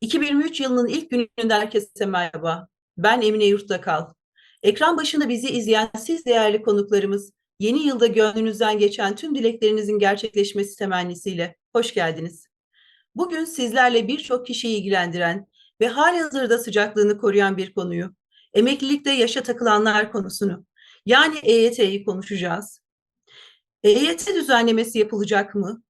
2023 yılının ilk gününden herkese merhaba. Ben Emine Yurttakal. Ekran başında bizi izleyen siz değerli konuklarımız, yeni yılda gönlünüzden geçen tüm dileklerinizin gerçekleşmesi temennisiyle hoş geldiniz. Bugün sizlerle birçok kişiyi ilgilendiren ve halihazırda sıcaklığını koruyan bir konuyu, emeklilikte yaşa takılanlar konusunu, yani EYT'yi konuşacağız. EYT düzenlemesi yapılacak mı?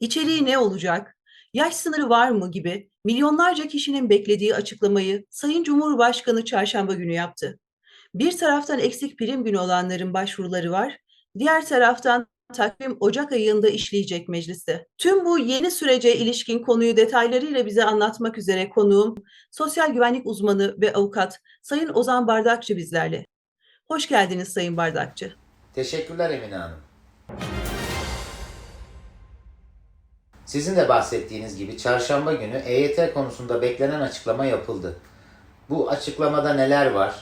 İçeriği ne olacak? Yaş sınırı var mı gibi milyonlarca kişinin beklediği açıklamayı Sayın Cumhurbaşkanı çarşamba günü yaptı. Bir taraftan eksik prim günü olanların başvuruları var, diğer taraftan takvim Ocak ayında işleyecek mecliste. Tüm bu yeni sürece ilişkin konuyu detaylarıyla bize anlatmak üzere konuğum sosyal güvenlik uzmanı ve avukat Sayın Ozan Bardakçı bizlerle. Hoş geldiniz Sayın Bardakçı. Teşekkürler Emine Hanım. Sizin de bahsettiğiniz gibi çarşamba günü EYT konusunda beklenen açıklama yapıldı. Bu açıklamada neler var?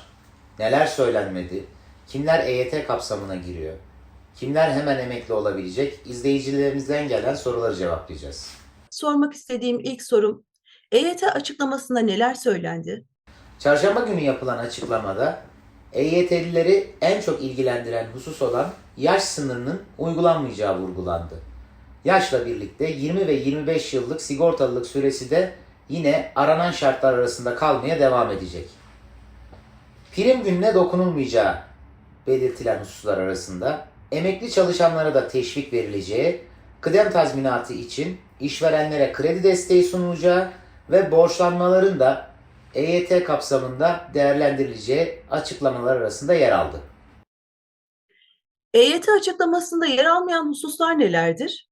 Neler söylenmedi? Kimler EYT kapsamına giriyor? Kimler hemen emekli olabilecek? İzleyicilerimizden gelen soruları cevaplayacağız. Sormak istediğim ilk sorum, EYT açıklamasında neler söylendi? Çarşamba günü yapılan açıklamada EYT'lileri en çok ilgilendiren husus olan yaş sınırının uygulanmayacağı vurgulandı. Yaşla birlikte 20 ve 25 yıllık sigortalılık süresi de yine aranan şartlar arasında kalmaya devam edecek. Prim gününe dokunulmayacağı belirtilen hususlar arasında emekli çalışanlara da teşvik verileceği, kıdem tazminatı için işverenlere kredi desteği sunulacağı ve borçlanmaların da EYT kapsamında değerlendirileceği açıklamalar arasında yer aldı. EYT açıklamasında yer almayan hususlar nelerdir?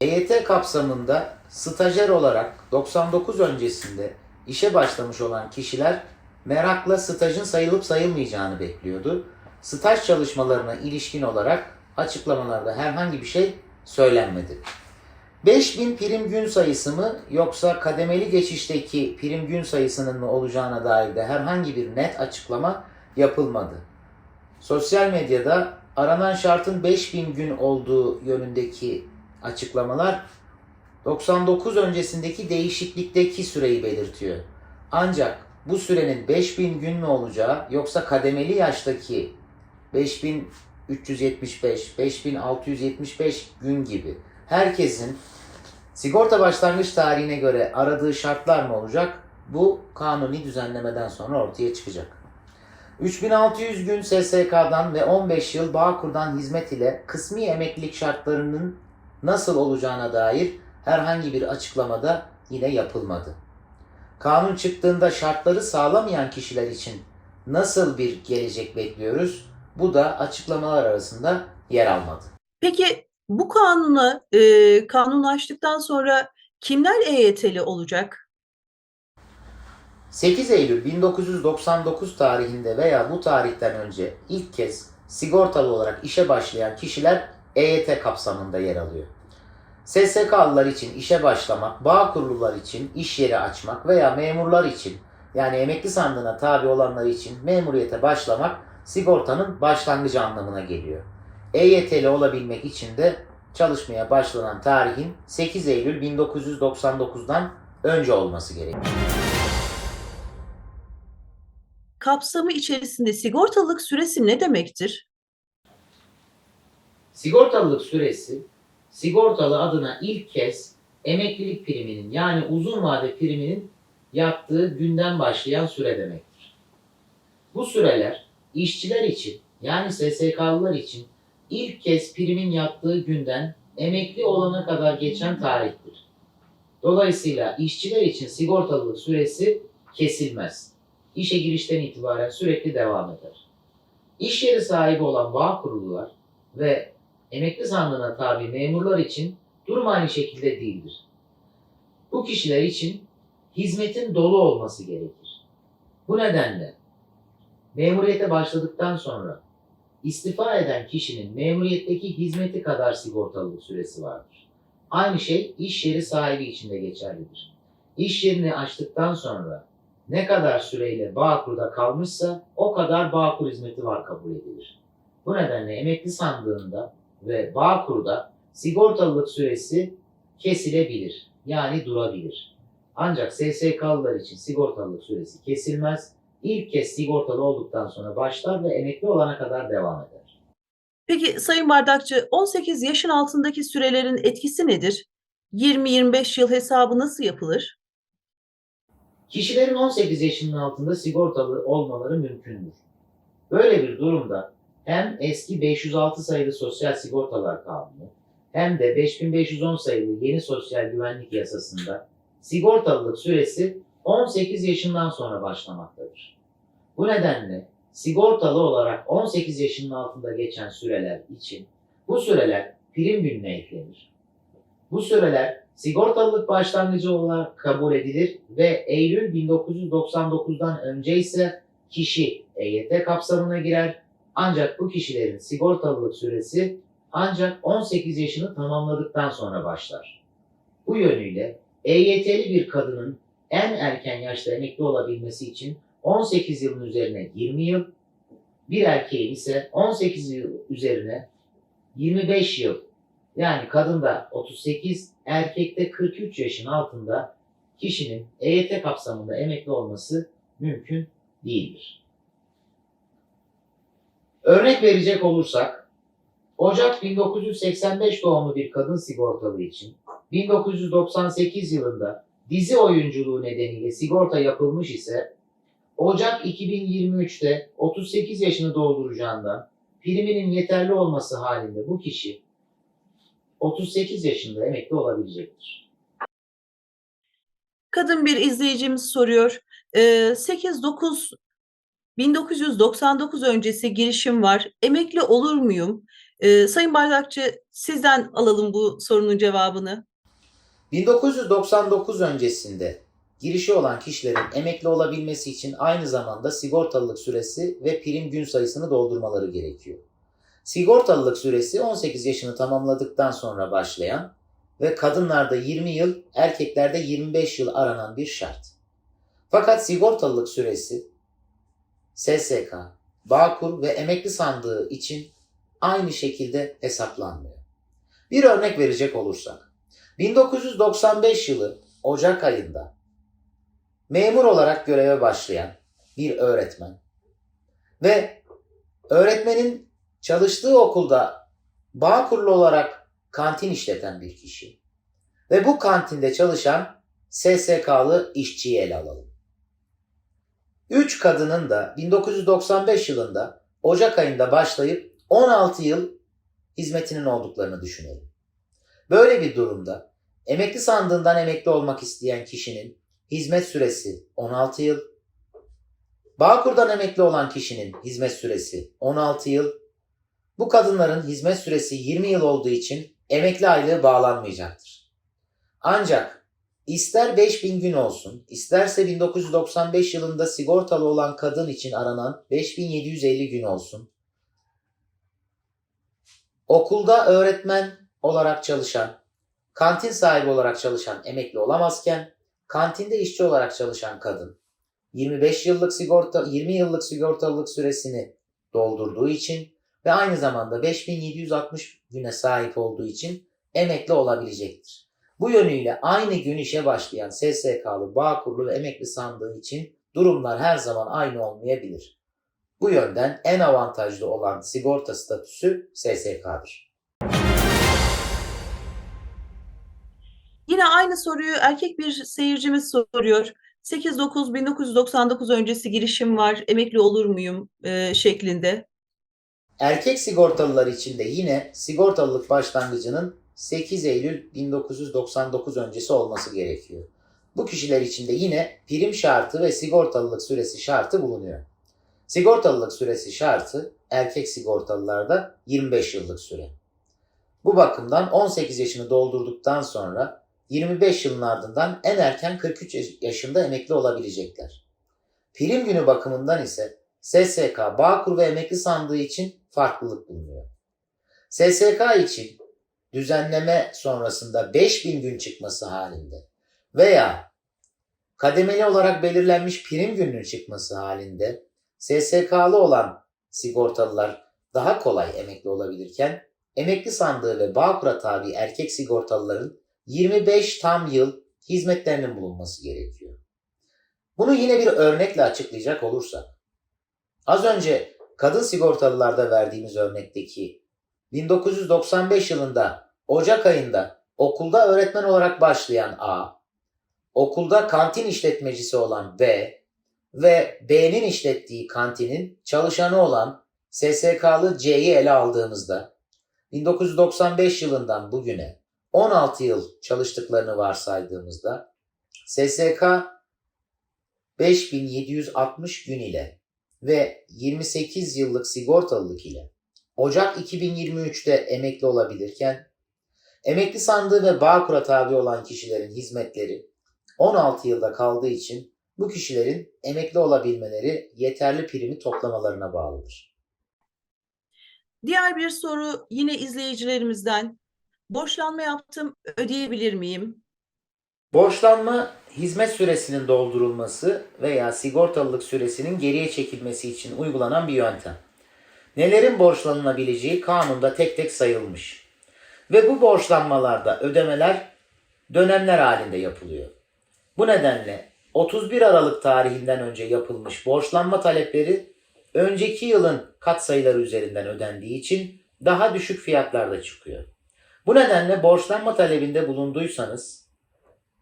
EYT kapsamında stajyer olarak 99 öncesinde işe başlamış olan kişiler merakla stajın sayılıp sayılmayacağını bekliyordu. Staj çalışmalarına ilişkin olarak açıklamalarda herhangi bir şey söylenmedi. 5000 prim gün sayısı mı yoksa kademeli geçişteki prim gün sayısının mı olacağına dair de herhangi bir net açıklama yapılmadı. Sosyal medyada aranan şartın 5000 gün olduğu yönündeki açıklamalar 99 öncesindeki değişiklikteki süreyi belirtiyor. Ancak bu sürenin 5000 gün mü olacağı yoksa kademeli yaştaki 5375, 5675 gün gibi herkesin sigorta başlangıç tarihine göre aradığı şartlar mı olacak? Bu kanuni düzenlemeden sonra ortaya çıkacak. 3600 gün SSK'dan ve 15 yıl Bağkur'dan hizmet ile kısmi emeklilik şartlarının nasıl olacağına dair herhangi bir açıklamada yine yapılmadı. Kanun çıktığında şartları sağlamayan kişiler için nasıl bir gelecek bekliyoruz? Bu da açıklamalar arasında yer almadı. Peki bu kanuna e, kanunlaştıktan sonra kimler EYT'li olacak? 8 Eylül 1999 tarihinde veya bu tarihten önce ilk kez sigortalı olarak işe başlayan kişiler EYT kapsamında yer alıyor. SSK'lılar için işe başlamak, bağ kurulular için iş yeri açmak veya memurlar için yani emekli sandığına tabi olanlar için memuriyete başlamak sigortanın başlangıcı anlamına geliyor. EYT'li olabilmek için de çalışmaya başlanan tarihin 8 Eylül 1999'dan önce olması gerekiyor. Kapsamı içerisinde sigortalılık süresi ne demektir? Sigortalılık süresi sigortalı adına ilk kez emeklilik priminin yani uzun vade priminin yattığı günden başlayan süre demektir. Bu süreler işçiler için yani SSK'lılar için ilk kez primin yattığı günden emekli olana kadar geçen tarihtir. Dolayısıyla işçiler için sigortalılık süresi kesilmez. İşe girişten itibaren sürekli devam eder. İş yeri sahibi olan bağ kurulular ve emekli sandığına tabi memurlar için durum aynı şekilde değildir. Bu kişiler için hizmetin dolu olması gerekir. Bu nedenle memuriyete başladıktan sonra istifa eden kişinin memuriyetteki hizmeti kadar sigortalılık süresi vardır. Aynı şey iş yeri sahibi için de geçerlidir. İş yerini açtıktan sonra ne kadar süreyle Bağkur'da kalmışsa o kadar Bağkur hizmeti var kabul edilir. Bu nedenle emekli sandığında ve Bağkur'da sigortalılık süresi kesilebilir. Yani durabilir. Ancak SSK'lılar için sigortalılık süresi kesilmez. İlk kez sigortalı olduktan sonra başlar ve emekli olana kadar devam eder. Peki Sayın Bardakçı 18 yaşın altındaki sürelerin etkisi nedir? 20-25 yıl hesabı nasıl yapılır? Kişilerin 18 yaşının altında sigortalı olmaları mümkündür. Böyle bir durumda hem eski 506 sayılı Sosyal Sigortalar Kanunu hem de 5510 sayılı yeni Sosyal Güvenlik Yasası'nda sigortalılık süresi 18 yaşından sonra başlamaktadır. Bu nedenle sigortalı olarak 18 yaşının altında geçen süreler için bu süreler prim gününe eklenir. Bu süreler sigortalılık başlangıcı olarak kabul edilir ve Eylül 1999'dan önce ise kişi EYT kapsamına girer. Ancak bu kişilerin sigortalılık süresi ancak 18 yaşını tamamladıktan sonra başlar. Bu yönüyle EYT'li bir kadının en erken yaşta emekli olabilmesi için 18 yılın üzerine 20 yıl, bir erkeğin ise 18 yıl üzerine 25 yıl yani kadında 38, erkekte 43 yaşın altında kişinin EYT kapsamında emekli olması mümkün değildir. Örnek verecek olursak, Ocak 1985 doğumlu bir kadın sigortalı için 1998 yılında dizi oyunculuğu nedeniyle sigorta yapılmış ise Ocak 2023'te 38 yaşını dolduracağından priminin yeterli olması halinde bu kişi 38 yaşında emekli olabilecektir. Kadın bir izleyicimiz soruyor. Ee, 8-9 1999 öncesi girişim var. Emekli olur muyum? Ee, Sayın Bardakçı sizden alalım bu sorunun cevabını. 1999 öncesinde girişi olan kişilerin emekli olabilmesi için aynı zamanda sigortalılık süresi ve prim gün sayısını doldurmaları gerekiyor. Sigortalılık süresi 18 yaşını tamamladıktan sonra başlayan ve kadınlarda 20 yıl, erkeklerde 25 yıl aranan bir şart. Fakat sigortalılık süresi SSK, Bağkur ve emekli sandığı için aynı şekilde hesaplanmıyor. Bir örnek verecek olursak, 1995 yılı Ocak ayında memur olarak göreve başlayan bir öğretmen ve öğretmenin çalıştığı okulda Bağkurlu olarak kantin işleten bir kişi ve bu kantinde çalışan SSK'lı işçiyi ele alalım. Üç kadının da 1995 yılında Ocak ayında başlayıp 16 yıl hizmetinin olduklarını düşünelim. Böyle bir durumda emekli sandığından emekli olmak isteyen kişinin hizmet süresi 16 yıl, Bağkur'dan emekli olan kişinin hizmet süresi 16 yıl, bu kadınların hizmet süresi 20 yıl olduğu için emekli aylığı bağlanmayacaktır. Ancak ister 5000 gün olsun, isterse 1995 yılında sigortalı olan kadın için aranan 5750 gün olsun, okulda öğretmen olarak çalışan, kantin sahibi olarak çalışan emekli olamazken, kantinde işçi olarak çalışan kadın 25 yıllık sigorta 20 yıllık sigortalılık süresini doldurduğu için ve aynı zamanda 5760 güne sahip olduğu için emekli olabilecektir. Bu yönüyle aynı gün işe başlayan SSK'lı, Bağkurlu ve emekli sandığı için durumlar her zaman aynı olmayabilir. Bu yönden en avantajlı olan sigorta statüsü SSK'dır. Yine aynı soruyu erkek bir seyircimiz soruyor. 8-9-1999 öncesi girişim var, emekli olur muyum e, şeklinde. Erkek sigortalılar için de yine sigortalılık başlangıcının 8 Eylül 1999 öncesi olması gerekiyor. Bu kişiler için de yine prim şartı ve sigortalılık süresi şartı bulunuyor. Sigortalılık süresi şartı erkek sigortalılarda 25 yıllık süre. Bu bakımdan 18 yaşını doldurduktan sonra 25 yılın ardından en erken 43 yaşında emekli olabilecekler. Prim günü bakımından ise SSK, Bağkur ve emekli sandığı için farklılık bulunuyor. SSK için düzenleme sonrasında 5000 gün çıkması halinde veya kademeli olarak belirlenmiş prim gününün çıkması halinde SSK'lı olan sigortalılar daha kolay emekli olabilirken emekli sandığı ve Bağkur'a tabi erkek sigortalıların 25 tam yıl hizmetlerinin bulunması gerekiyor. Bunu yine bir örnekle açıklayacak olursak, az önce kadın sigortalılarda verdiğimiz örnekteki 1995 yılında Ocak ayında okulda öğretmen olarak başlayan A, okulda kantin işletmecisi olan B ve B'nin işlettiği kantinin çalışanı olan SSK'lı C'yi ele aldığımızda 1995 yılından bugüne 16 yıl çalıştıklarını varsaydığımızda SSK 5760 gün ile ve 28 yıllık sigortalılık ile Ocak 2023'te emekli olabilirken emekli sandığı ve Bağkur'a tabi olan kişilerin hizmetleri 16 yılda kaldığı için bu kişilerin emekli olabilmeleri yeterli primi toplamalarına bağlıdır. Diğer bir soru yine izleyicilerimizden. Borçlanma yaptım, ödeyebilir miyim? Borçlanma hizmet süresinin doldurulması veya sigortalılık süresinin geriye çekilmesi için uygulanan bir yöntem. Nelerin borçlanılabileceği kanunda tek tek sayılmış. Ve bu borçlanmalarda ödemeler dönemler halinde yapılıyor. Bu nedenle 31 Aralık tarihinden önce yapılmış borçlanma talepleri önceki yılın katsayıları üzerinden ödendiği için daha düşük fiyatlarda çıkıyor. Bu nedenle borçlanma talebinde bulunduysanız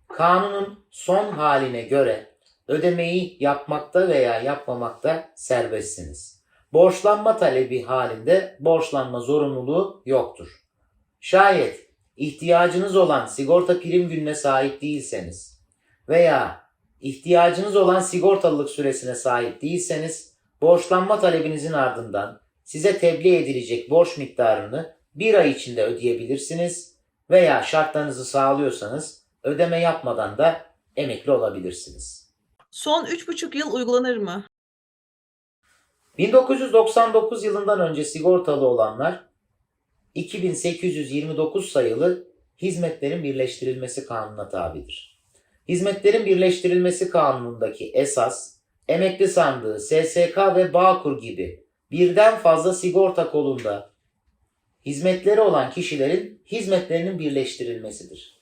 kanunun son haline göre ödemeyi yapmakta veya yapmamakta serbestsiniz. Borçlanma talebi halinde borçlanma zorunluluğu yoktur. Şayet ihtiyacınız olan sigorta prim gününe sahip değilseniz veya ihtiyacınız olan sigortalılık süresine sahip değilseniz borçlanma talebinizin ardından size tebliğ edilecek borç miktarını bir ay içinde ödeyebilirsiniz veya şartlarınızı sağlıyorsanız ödeme yapmadan da emekli olabilirsiniz. Son 3,5 yıl uygulanır mı? 1999 yılından önce sigortalı olanlar 2829 sayılı hizmetlerin birleştirilmesi kanununa tabidir. Hizmetlerin birleştirilmesi kanunundaki esas emekli sandığı, SSK ve Bağkur gibi birden fazla sigorta kolunda hizmetleri olan kişilerin hizmetlerinin birleştirilmesidir.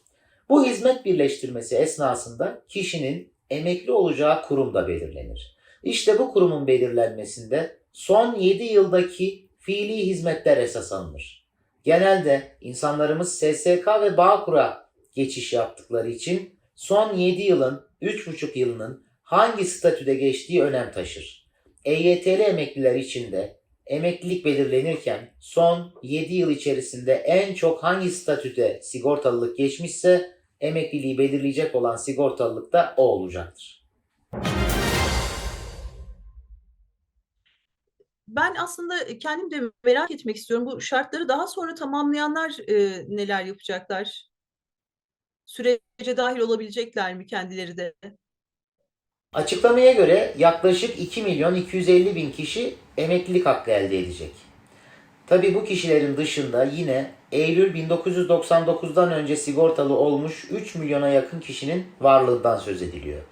Bu hizmet birleştirmesi esnasında kişinin emekli olacağı kurum da belirlenir. İşte bu kurumun belirlenmesinde son 7 yıldaki fiili hizmetler esas alınır. Genelde insanlarımız SSK ve Bağkur'a geçiş yaptıkları için son 7 yılın 3,5 yılının hangi statüde geçtiği önem taşır. EYT'li emekliler için de emeklilik belirlenirken son 7 yıl içerisinde en çok hangi statüde sigortalılık geçmişse emekliliği belirleyecek olan sigortalılık da o olacaktır. Ben aslında kendim de merak etmek istiyorum. Bu şartları daha sonra tamamlayanlar e, neler yapacaklar? Sürece dahil olabilecekler mi kendileri de? Açıklamaya göre yaklaşık 2 milyon 250 bin kişi emeklilik hakkı elde edecek. Tabi bu kişilerin dışında yine Eylül 1999'dan önce sigortalı olmuş 3 milyona yakın kişinin varlığından söz ediliyor.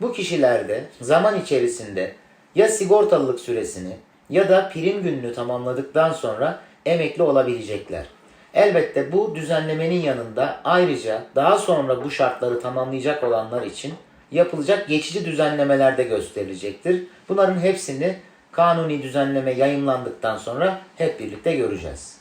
Bu kişiler de zaman içerisinde ya sigortalılık süresini ya da prim gününü tamamladıktan sonra emekli olabilecekler. Elbette bu düzenlemenin yanında ayrıca daha sonra bu şartları tamamlayacak olanlar için yapılacak geçici düzenlemeler de gösterilecektir. Bunların hepsini kanuni düzenleme yayımlandıktan sonra hep birlikte göreceğiz.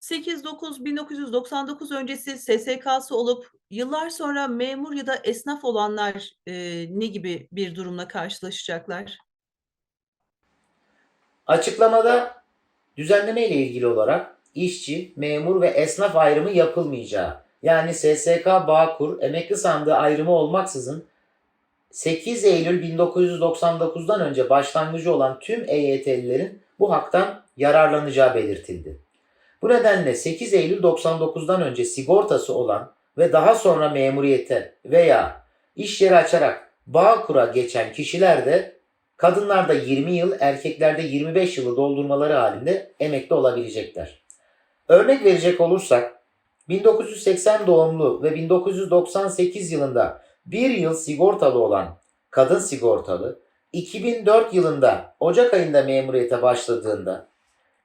8-9-1999 öncesi SSK'sı olup yıllar sonra memur ya da esnaf olanlar e, ne gibi bir durumla karşılaşacaklar? Açıklamada düzenleme ile ilgili olarak işçi, memur ve esnaf ayrımı yapılmayacağı yani SSK Bağkur emekli sandığı ayrımı olmaksızın 8 Eylül 1999'dan önce başlangıcı olan tüm EYT'lilerin bu haktan yararlanacağı belirtildi. Bu nedenle 8 Eylül 99'dan önce sigortası olan ve daha sonra memuriyete veya iş yeri açarak Bağkur'a geçen kişiler de kadınlarda 20 yıl, erkeklerde 25 yılı doldurmaları halinde emekli olabilecekler. Örnek verecek olursak 1980 doğumlu ve 1998 yılında bir yıl sigortalı olan kadın sigortalı 2004 yılında Ocak ayında memuriyete başladığında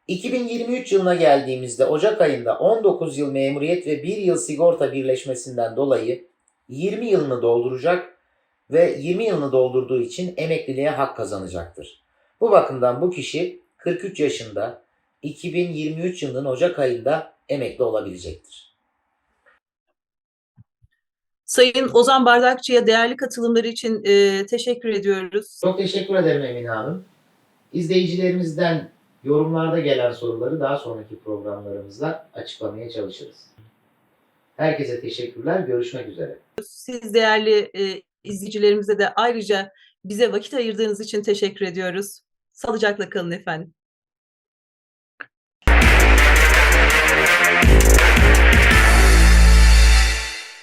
2023 yılına geldiğimizde Ocak ayında 19 yıl memuriyet ve 1 yıl sigorta birleşmesinden dolayı 20 yılını dolduracak ve 20 yılını doldurduğu için emekliliğe hak kazanacaktır. Bu bakımdan bu kişi 43 yaşında 2023 yılının Ocak ayında emekli olabilecektir. Sayın Ozan Bardakçı'ya değerli katılımları için e, teşekkür ediyoruz. Çok teşekkür ederim Emine Hanım. İzleyicilerimizden yorumlarda gelen soruları daha sonraki programlarımızda açıklamaya çalışırız. Herkese teşekkürler. Görüşmek üzere. Siz değerli e, izleyicilerimize de ayrıca bize vakit ayırdığınız için teşekkür ediyoruz. Sağlıcakla kalın efendim.